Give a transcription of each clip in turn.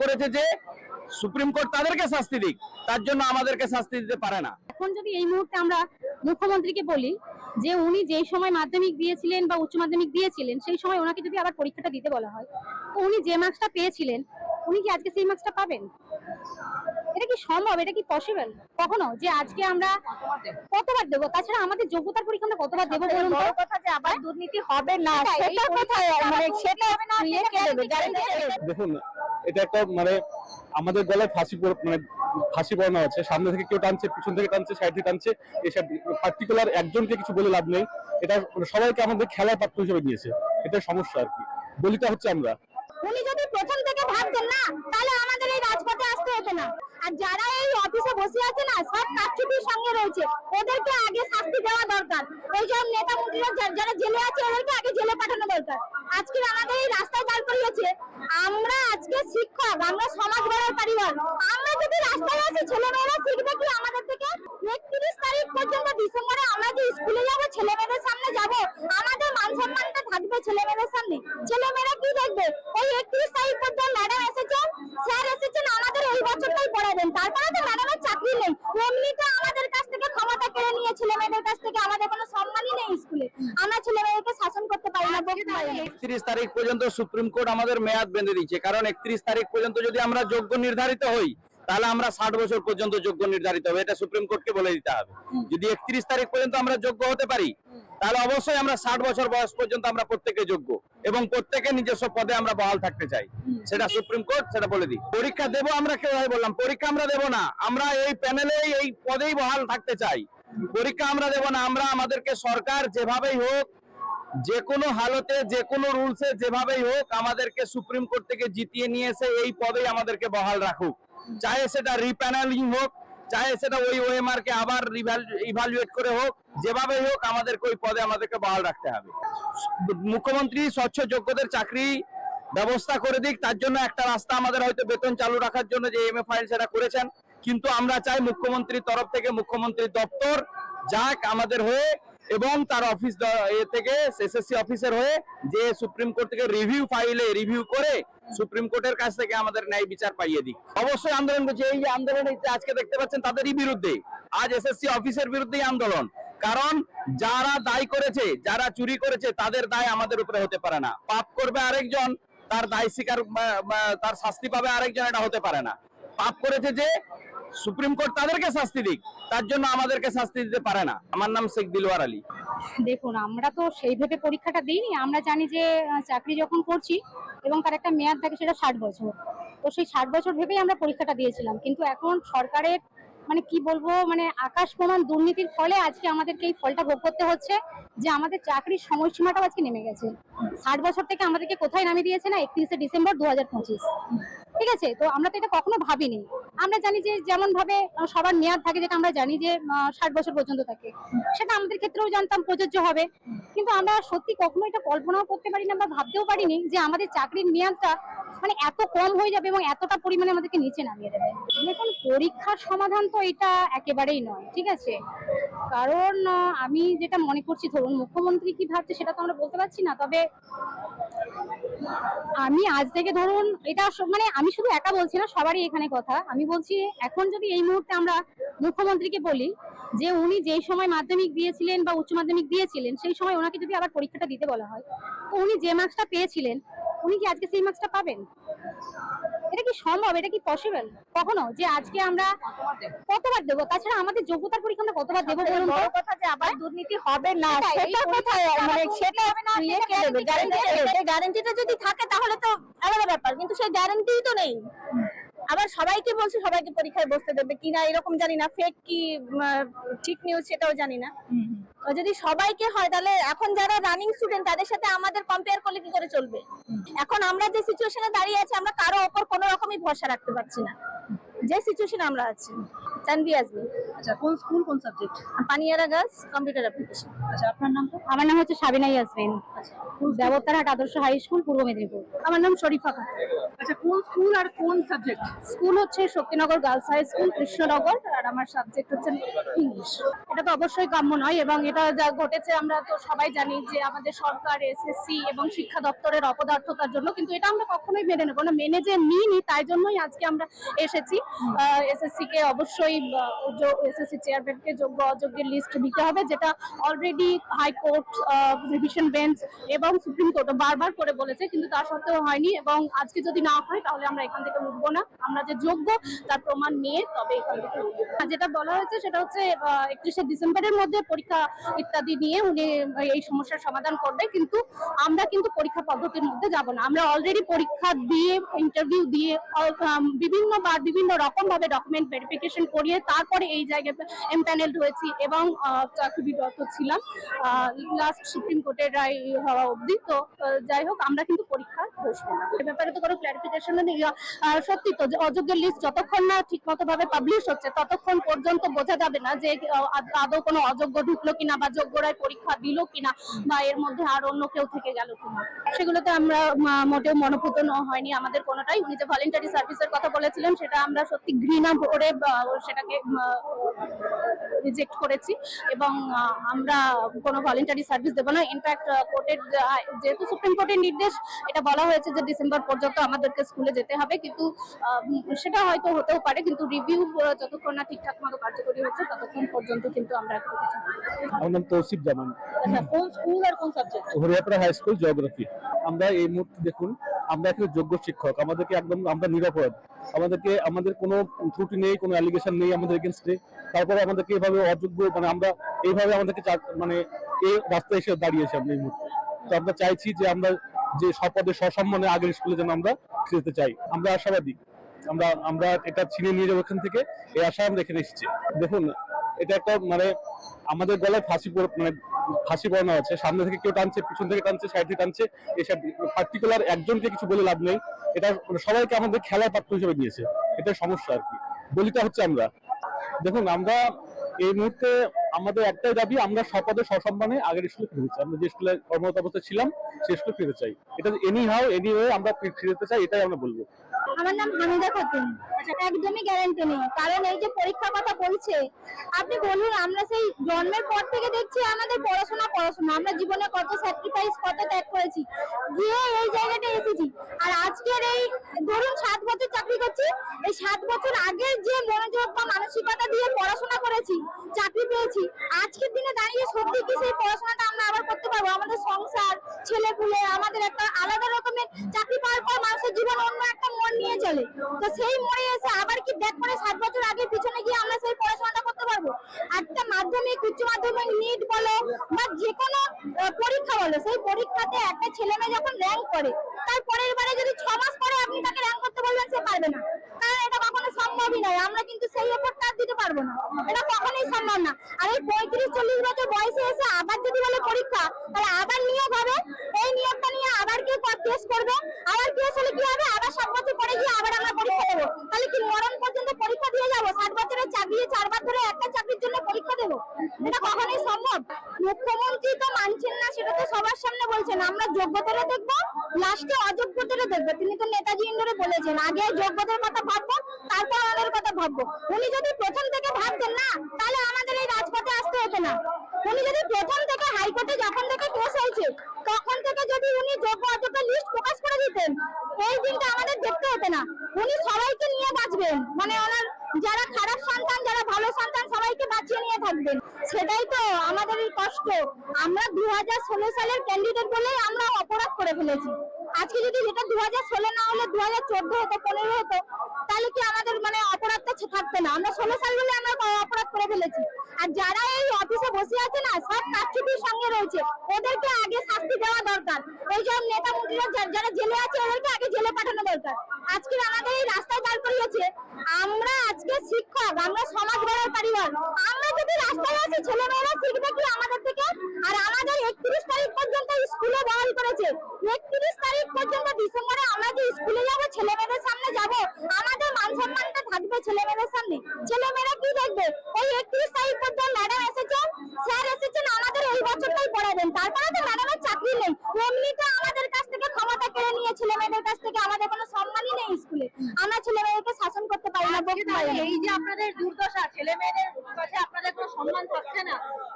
করেছে যে supreme court তাদেরকে শাস্তি দিক, তার জন্য আমাদেরকে শাস্তি দিতে পারে না। এখন যদি এই মুহূর্তে আমরা মুখ্যমন্ত্রীকে বলি যে উনি যেই সময় মাধ্যমিক দিয়েছিলেন বা উচ্চ মাধ্যমিক দিয়েছিলেন, সেই সময় ওনাকে যদি আবার পরীক্ষাটা দিতে বলা হয়, তো উনি যে মার্কসটা পেয়েছিলেন, উনি কি আজকে সেই মার্কসটা পাবেন? এটা কি সম্ভব? এটা কি পসিবল কখনো? যে আজকে আমরা কতবার দেবো? তাছাড়া আমাদের যোগ্যতার পরীক্ষা আমরা কতবার দেবো বলুন তো? বড় কথা যে আবার দুর্নীতি হবে না সেটা কোথায় মানে সেটা হবে না, কে দেবে? guarantee guarantee কে কে দেবে? দেখুন এটা একটা মানে আমাদের গলায় ফাঁসি মানে ফাঁসি পড়ানো আছে সামনে থেকে কেউ টানছে পিছন থেকে টানছে সাইড থেকে টানছে এসব পার্টিকুলার একজনকে কিছু বলে লাভ নেই। এটা মানে সবাইকে আমাদের খেলার পাত্র হিসেবে নিয়েছে। এটা সমস্যা আর কি। বলিটা হচ্ছে আমরা। উনি যদি প্রথম থেকে ভাবতেন না তাহলে আমাদের হতো না। আর যারা এই অফিসে বসে আছে না, সব কারচুপির সঙ্গে রয়েছে। ওদেরকে আগে শাস্তি দেওয়া দরকার। ওই সব নেতা মন্ত্রীরা যারা জেলে আছে, ওদেরকে আগে জেলে পাঠানো দরকার। আজকে আমাদের এই রাস্তায় দাঁড় করিয়েছে। আমরা আজকে শিক্ষক, আমরা সমাজ গড়ার পরিবার। আমরা যদি রাস্তায় আসি ছেলেমেয়েরা শিখবে কি? আমাদের থেকে একত্রিশ তারিখ পর্যন্ত ডিসেম্বরে আমরা যে স্কুলে যাব, ছেলেমেয়েদের সামনে যাব, আমাদের মান সম্মানটা থাকবে ছেলেমেয়েদের সামনে। ছেলেমেয়েরা কি দেখবে? ওই একত্রিশ তারিখ এমনিতে আমাদের কাছ থেকে ক্ষমতা কেড়ে নিয়ে ছেলে মেয়েদের কাছ থেকে আমাদের কোনো সম্মানই নেই স্কুলে। আমরা ছেলে শাসন করতে পারি না একত্রিশ তারিখ পর্যন্ত সুপ্রিম কোর্ট আমাদের মেয়াদ বেঁধে দিচ্ছে কারণ একত্রিশ তারিখ পর্যন্ত যদি আমরা যোগ্য নির্ধারিত হই তাহলে আমরা ষাট বছর পর্যন্ত যোগ্য নির্ধারিত হবে এটা সুপ্রিম কোর্টকে বলে দিতে হবে। যদি একত্রিশ তারিখ পর্যন্ত আমরা যোগ্য হতে পারি তাহলে অবশ্যই আমরা ষাট বছর বয়স পর্যন্ত আমরা প্রত্যেকে যোগ্য এবং প্রত্যেকে নিজস্ব পদে আমরা বহাল থাকতে চাই। সেটা সুপ্রিম কোর্ট সেটা বলে দিই। পরীক্ষা দেবো আমরা কেউ বললাম পরীক্ষা আমরা দেবো না আমরা এই প্যানেলে এই পদেই বহাল থাকতে চাই। পরীক্ষা আমরা দেবো না আমরা আমাদেরকে সরকার যেভাবেই হোক যে কোনো হালতে যে কোনো রুলসে যেভাবেই হোক আমাদেরকে সুপ্রিম কোর্ট থেকে জিতিয়ে নিয়ে এসে এই পদেই আমাদেরকে বহাল রাখুক। চাহে সেটা রিপ্যানেলিং হোক চাহে সেটা ওই ওএমআর কে আবার ইভালুয়েট করে হোক যেভাবে হোক আমাদেরকে ওই পদে আমাদেরকে বহাল রাখতে হবে। মুখ্যমন্ত্রী স্বচ্ছ যোগ্যদের চাকরি ব্যবস্থা করে দিক, তার জন্য একটা রাস্তা আমাদের হয়তো বেতন চালু রাখার জন্য যে এম এ ফাইল সেটা করেছেন। কিন্তু আমরা চাই মুখ্যমন্ত্রীর তরফ থেকে মুখ্যমন্ত্রীর দপ্তর যাক আমাদের হয়ে এবং তার অফিস এ থেকে এসএসসি অফিসার হয়ে যে সুপ্রিম কোর্ট থেকে রিভিউ ফাইলে রিভিউ করে সুপ্রিম কোর্টের কাছ থেকে আমাদের ন্যায় বিচার পাইয়ে দিক। অবশ্যই আন্দোলন করছে। এই যে আন্দোলন আজকে দেখতে পাচ্ছেন, তাদেরই বিরুদ্ধে। আজ এসএসসি অফিসের বিরুদ্ধেই আন্দোলন। কারণ যারা দায় করেছে, যারা চুরি করেছে, তাদের দায় আমাদের উপরে হতে পারে না। পাপ করবে আরেকজন, তার দায় স্বীকার তার শাস্তি পাবে আরেকজন, এটা হতে পারে না। পাপ করেছে যে সুপ্রিম কোর্ট তাদেরকে শাস্তি দিক, তার জন্য আমাদেরকে শাস্তি দিতে পারে না। আমার নাম শেখ দিলওয়ার আলী। দেখুন, আমরা তো সেই ভেবে পরীক্ষাটা দিইনি, আমরা জানি যে চাকরি যখন করছি এবং তার একটা মেয়াদ থাকে সেটা ষাট বছর। তো সেই ষাট বছর ভেবেই আমরা পরীক্ষাটা দিয়েছিলাম। কিন্তু এখন সরকারের মানে কি বলব মানে আকাশ প্রমাণ দুর্নীতির ফলে আজকে আমাদেরকে এই ফলটা ভোগ করতে হচ্ছে যে, আমাদের চাকরির সময়সীমাটাও আজকে নেমে গেছে। ষাট বছর থেকে আমাদেরকে কোথায় নামিয়ে দিয়েছে না, একত্রিশে ডিসেম্বর দু হাজার পঁচিশ। ঠিক আছে? তো আমরা তো এটা কখনো ভাবিনি। আমরা জানি যে যেমন ভাবে সবার মেয়াদ থাকে, যেটা আমরা জানি যে ষাট বছর পর্যন্ত থাকে। সেটা আমাদের ক্ষেত্রেও জানতাম, প্রযোজ্য হবে। কিন্তু আমরা সত্যি কখনো এটা কল্পনাও করতে পারি না বা ভাবতেও পারিনি যে আমাদের চাকরির মেয়াদটা মানে এত কম হয়ে যাবে এবং এতটা পরিমাণে আমাদেরকে নিচে নামিয়ে দেবে। দেখুন, পরীক্ষার সমাধান তো এটা একেবারেই নয়, ঠিক আছে? কারণ আমি যেটা মনে করছি, ধরুন, মুখ্যমন্ত্রী কি ভাবছে সেটা তো আমরা বলতে পারছি না, তবে আমি আজ থেকে ধরুন, এটা মানে আমি শুধু একা বলছি না, সবারই এখানে কথা। আমি বলছি, এখন যদি এই মুহূর্তে আমরা মুখ্যমন্ত্রীকে বলি, যে উনি যেই সময় মাধ্যমিক দিয়েছিলেন বা উচ্চ মাধ্যমিক দিয়েছিলেন, সেই সময় ওনাকে যদি আবার পরীক্ষাটা দিতে বলা হয়, তো উনি যে মার্কসটা পেয়েছিলেন, উনি কি আজকে সেই মার্কসটা পাবেন? এটা কি সম্ভব? এটা কি পসিবল কখনো? যে আজকে আমরা কতবার দেবো? তাছাড়া আমাদের যোগ্যতার পরীক্ষা আমরা কতবার দেবো বলুন তো? বড় কথা যে আবার দুর্নীতি হবে না সেটা কোথায় মানে সেটা গ্যারান্টি গ্যারান্টিটা যদি থাকে তাহলে তো আলাদা ব্যাপার কিন্তু সেই গ্যারান্টিই তো নেই। আবার সবাইকে বলছে সবাইকে পরীক্ষায় বসতে দেবে কিনা এরকম জানি না। ফেক কি ঠিক নিউজ সেটাও জানি না। যদি সবাইকে হয় তাহলে এখন যারা রানিং স্টুডেন্ট তাদের সাথে আমাদের কম্পেয়ার করলে কি করে চলবে? এখন আমরা যে সিচুয়েশনে দাঁড়িয়ে আছি আমরা কারও ওপর কোনো রকমই ভরসা রাখতে পারছি না। যে সিচুয়েশন আমরা আছি। তানভি আজমি আচ্ছা কোন স্কুল কোন subject Paniara girls computer application আচ্ছা আপনার নাম? তো আমার নাম হচ্ছে সাবিনা ইয়াসমিন। দেবতারহাট আদর্শ হাই স্কুল পূর্ব মেদিনীপুর। আমার নাম শরীফা খান আচ্ছা কোন স্কুল আর কোন সাবজেক্ট? স্কুল হচ্ছে Shaktinagar girls high school Krishnanagar আর আমার সাবজেক্ট হচ্ছে ইংলিশ। এটা তো অবশ্যই কাম্য নয় এবং এটা যা ঘটেছে আমরা তো সবাই জানি যে আমাদের সরকার এসএসসি এবং শিক্ষা দপ্তরের অপদার্থতার জন্য কিন্তু এটা আমরা কখনোই মেনে নেব না। মেনে যে নিইনি তাই জন্যই আজকে আমরা এসেছি। এসএসসি কে অবশ্যই এসএসসি চেয়ারম্যানকে যোগ্য অযোগ্যের লিস্ট দিতে হবে যেটা already high court revision bench এবং সুপ্রিম কোর্টও বারবার করে বলেছে, কিন্তু তা সত্ত্বেও হয়নি এবং আজকে যদি না হয়, তাহলে আমরা এখান থেকে উঠবো না। আমরা যে যোগ্য, তার প্রমাণ নিয়ে তবে এখান থেকে যেটা বলা হয়েছে, সেটা হচ্ছে একত্রিশে ডিসেম্বরের মধ্যে পরীক্ষা ইত্যাদি নিয়ে উনি এই সমস্যার সমাধান করবে কিন্তু আমরা কিন্তু পরীক্ষা পদ্ধতির মধ্যে যাব না। আমরা অলরেডি পরীক্ষা দিয়ে ইন্টারভিউ দিয়ে বিভিন্ন বার বিভিন্ন রকম ভাবে ডকুমেন্ট ভেরিফিকেশন করিয়ে তারপরে এই জায়গায় এমপ্যানেলড হয়েছি এবং চাকরিরত ছিলাম। লাস্ট সুপ্রিম কোর্টের রায় হওয়া অবধি। তো যাই হোক, আমরা কিন্তু পরীক্ষা বসবো না। এ ব্যাপারে তো কোনো ক্লারিফিকেশন নেই। সত্যি তো, যে অযোগ্যের লিস্ট যতক্ষণ না ঠিক মতো ভাবে পাবলিশ হচ্ছে, ততক্ষণ পর্যন্ত বোঝা যাবে না যে আদৌ কোনো অযোগ্য ঢুকলো কিনা বা যোগ্যরাই পরীক্ষা দিল কিনা বা এর মধ্যে আর অন্য কেউ থেকে গেল কিনা। সেগুলোতে আমরা মোটেও মনোপুত হয়নি আমাদের কোনোটাই। উনি যে ভলেন্টারি সার্ভিসের কথা বলেছিলেন, সেটা আমরা সত্যি ঘৃণা ভরে সেটাকে রিজেক্ট করেছি। এবং আমরা কোনো ভলেন্টারি সার্ভিস দেবো না। ইনফ্যাক্ট কোর্টের যেহেতু সুপ্রিম কোর্টের নির্দেশ এটা বলা হয়েছে যে ডিসেম্বর পর্যন্ত আমাদেরকে স্কুলে যেতে হবে কিন্তু সেটা হয়তো হতেও পারে কিন্তু রিভিউ যতক্ষণ না ঠিকঠাক মতো কার্যকরী হচ্ছে ততক্ষণ পর্যন্ত কিন্তু আমরা একটু কিছু আমার নাম তৌসিফ জামান। আচ্ছা কোন স্কুল আর কোন subject? Hariyapara high school geography আমরা এই মুহূর্তে দেখুন আমরা যোগ্য শিক্ষক আমাদেরকে একদম আমরা নিরাপদ। আমাদেরকে আমাদের কোনো ত্রুটি নেই কোনো অ্যালিগেশন নেই আমাদের এগেনস্টে তারপরে আমাদেরকে এভাবে অযোগ্য মানে আমরা এইভাবে আমাদেরকে মানে এই রাস্তায় এসে দাঁড়িয়েছি আমরা এই মুহূর্তে। তো আমরা চাইছি যে আমরা যে সপদে সসম্মানে আগের স্কুলে যেন আমরা ফিরতে চাই। আমরা আশাবাদী। আমরা আমরা এটা ছিনে নিয়ে যাব এখান থেকে। এই আশা আমরা এখানে এসেছি। দেখুন, এটা একটা মানে আমাদের গলায় ফাঁসি মানে ফাঁসি পড়ানো আছে। সামনে থেকে কেউ টানছে, পিছন থেকে টানছে, সাইড থেকে টানছে, এসব পার্টিকুলার একজনকে কিছু বলে লাভ নেই। এটা মানে সবাইকে আমাদের খেলার পাত্র হিসেবে দিয়েছে এটা সমস্যা আর কি। বলিটা হচ্ছে আমরা। দেখুন, আমরা এই মুহূর্তে আমাদের একটাই দাবি, আমরা সপদে সসম্মানে আগের স্কুলে ফিরতে চাই আমরা যে স্কুলে কর্মরত অবস্থায় ছিলাম সেই স্কুলে ফিরতে চাই এটা এনি হাও এনি ওয়ে আমরা ফি- ফিরতে চাই, এটাই আমরা বলব। আমার নাম হামিদা খাতুন। একদমই গ্যারান্টি নেই। কারণ এই যে পরীক্ষা কথা বলছে, আপনি বলুন, আমরা সেই জন্মের পর থেকে দেখছি আমাদের পড়াশোনা পড়াশোনা। আমরা জীবনে কত স্যাক্রিফাইস কত ত্যাগ করেছি। গিয়ে এই জায়গাটা এসেছি। আর আজকের এই, ধরুন, সাত বছর চাকরি করছি, এই সাত বছর আগের যে মনোযোগ বা মানসিকতা দিয়ে করেছি চাকরি পেয়েছি। আজকের দিনে দাঁড়িয়ে সত্যি কি সেই পড়াশোনাটা আমরা আবার করতে পারব? আমাদের সংসার ছেলে পুলে আমাদের একটা আলাদা রকমের চাকরি পাওয়ার পর মানুষের জীবন অন্য একটা মন নিয়ে চলে। তো সেই মোড়ে এসে আবার কি ব্যাক করে সাত বছর আগে পিছনে গিয়ে আমরা সেই পড়াশোনাটা করতে পারব? একটা মাধ্যমিক, উচ্চ মাধ্যমিক নিট বলো বা যে কোনো পরীক্ষা বলো, সেই পরীক্ষাতে একটা ছেলে মেয়ে যখন র্যাঙ্ক করে তার পরের বারে যদি ছ মাস পরে আপনি তাকে র্যাঙ্ক করতে বলবেন সে পারবে না কারণ এটা কখনো সম্ভবই নয় আমরা কিন্তু সেই এফোর্টটা আর দিতে পারব না এটা কখনোই সম্ভব না আর এই পঁয়ত্রিশ চল্লিশ বছর বয়সে এসে আবার যদি বলে পরীক্ষা তাহলে আবার নিয়োগ হবে এই নিয়োগটা নিয়ে আবার কেউ টেস্ট করবে আবার কেস হলে কি হবে আবার সাত বছর পরে গিয়ে আবার আমরা পরীক্ষা দেবো তাহলে কি মরণ পর্যন্ত পরীক্ষা দিয়ে যাব ষাট বছরের চাকরি চারবার ধরে একটা চাকরির জন্য পরীক্ষা দেবো এটা কখনোই সম্ভব মুখ্যমন্ত্রী তো মানছেন না সেটা তো সবার সামনে বলছেন আমরা যোগ্যতারা দেখব লাস্টে অযোগ্যতারা দেখব তিনি তো নেতাজি ইন্দ্রে বলেছেন আগে যোগ্যতার কথা ভাববো তারপর আমাদের কথা ভাববো উনি যদি প্রথম থেকে ভাবতেন না তাহলে আমাদের এই রাজপথে আসতে হতো না উনি যদি প্রথম থেকে হাইকোর্টে যখন থেকে কেস হয়েছে, তখন থেকে যদি উনি যোগ্য অযোগ্য লিস্ট প্রকাশ করে দিতেন, এই দিনটা আমাদের দেখতে হতো না। উনি সবাইকে নিয়ে বাঁচবেন। মানে ওনার যারা খারাপ সন্তান, যারা ভালো সন্তান, সবাইকে বাঁচিয়ে নিয়ে থাকবেন। সেটাই তো আমাদের কষ্ট। আমরা দু হাজার ষোলো সালের ক্যান্ডিডেট বলেই আমরা অপরাধ করে ফেলেছি। আজকে যদি যেটা দু হাজার ষোলো না হলে দু হাজার চোদ্দ হতো, পনেরো হতো, তাহলে কি আমাদের মানে অপরাধটা থাকতো না? আমরা ষোলো সাল বলে আমরা অপরাধ করে ফেলেছি। আর যারা এই অফিসে বসে আছে না, সব কারচুপির সঙ্গে রয়েছে। ওদেরকে আগে শাস্তি দেওয়া দরকার। ওই সব নেতা মন্ত্রীরা যারা জেলে আছে, ওদেরকে আগে জেলে পাঠানো দরকার। আজকে আমাদের এই রাস্তায় দাঁড় করিয়েছে আমরা আজকে শিক্ষক আমরা সমাজ গড়ার পরিবার আমরা যদি রাস্তায় আসি ছেলেমেয়েরা শিখবে কি আমাদের থেকে আর আমাদের একত্রিশ তারিখ পর্যন্ত স্কুলে বহাল করেছে একত্রিশ তারিখ পর্যন্ত ডিসেম্বরে আমরা যে স্কুলে যাব ছেলে মেয়েদের সামনে যাব আমাদের মান সম্মানটা থাকবে ছেলে মেয়েদের সামনে ছেলে মেয়েরা কি পাই তাহলে না। এই যে আপনাদের দুর্দশা ছেলে মেয়েদের কাছে আপনাদের কোনো সম্মান পাচ্ছে না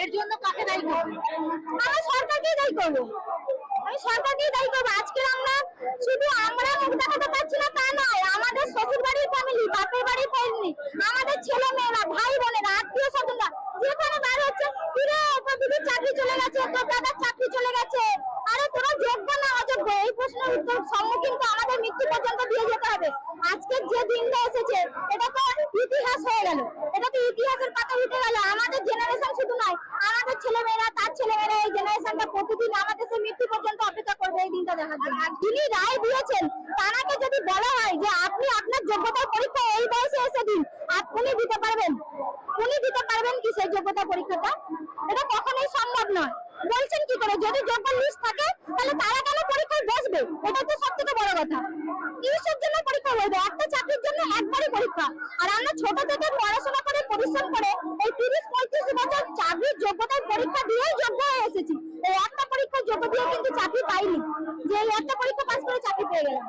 এর জন্য কাকে দায়ী করবেন আমি সরকারকেই দায়ী করব আমি সরকারকেই দায়ী করব আজকে আমরা শুধু আমরা মুখ দেখাতে পারছি না তা নয় আমাদের শ্বশুর বাড়ির ফ্যামিলি বাপের বাড়ির ফ্যামিলি আমাদের ছেলে মেয়েরা ভাই বোনেরা আত্মীয় স্বজনরা যেখানে বার হচ্ছে ফিরে তোর দিদির চাকরি চলে গেছে তোর দাদার চাকরি চলে গেছে আরে তোরা যোগ্য না অযোগ্য এই প্রশ্নের উত্তর সম্মুখীন তো আমাদের মৃত্যু পর্যন্ত দিয়ে যেতে হবে আজকে যে দিনটা এসেছে এটা তো ইতিহাস হয়ে গেল। এটা তো ইতিহাসের পাতা উঠে গেল। আমাদের জেনারেশন শুধু নয়, আমাদের ছেলেমেয়েরা, তার ছেলেমেয়েরা এই জেনারেশনটা প্রতিদিন আমাদের সে মৃত্যু পর্যন্ত অপেক্ষা করবে এই দিনটা দেখার জন্য। যিনি রায় দিয়েছেন তারাকে যদি বলা হয় যে আপনি আপনার যোগ্যতার পরীক্ষা এই বয়সে এসে দিন আপনি দিতে পারবেন? উনি দিতে পারবেন কি সেই যোগ্যতা পরীক্ষাটা? এটা কখনোই সম্ভব নয়। বলছেন কি করে? যদি যোগ্য লিস্ট থাকে, তাহলে তারা কেন পরীক্ষায় বসবে? এটা তো সব থেকে বড় কথা। কিসের জন্য পরীক্ষা বলবে একটা চাকরির জন্য একবারই পরীক্ষা। আর আমরা ছোট থেকে পড়াশোনা করে, পরিশ্রম করে এই তিরিশ, পঁয়ত্রিশ বছর চাকরির যোগ্যতার পরীক্ষা দিয়েই যোগ্য হয়ে এসেছি। এই একটা পরীক্ষার যোগ্য দিয়ে কিন্তু চাকরি পাইনি। যে এই একটা পরীক্ষা পাস করে চাকরি পেয়ে গেলাম।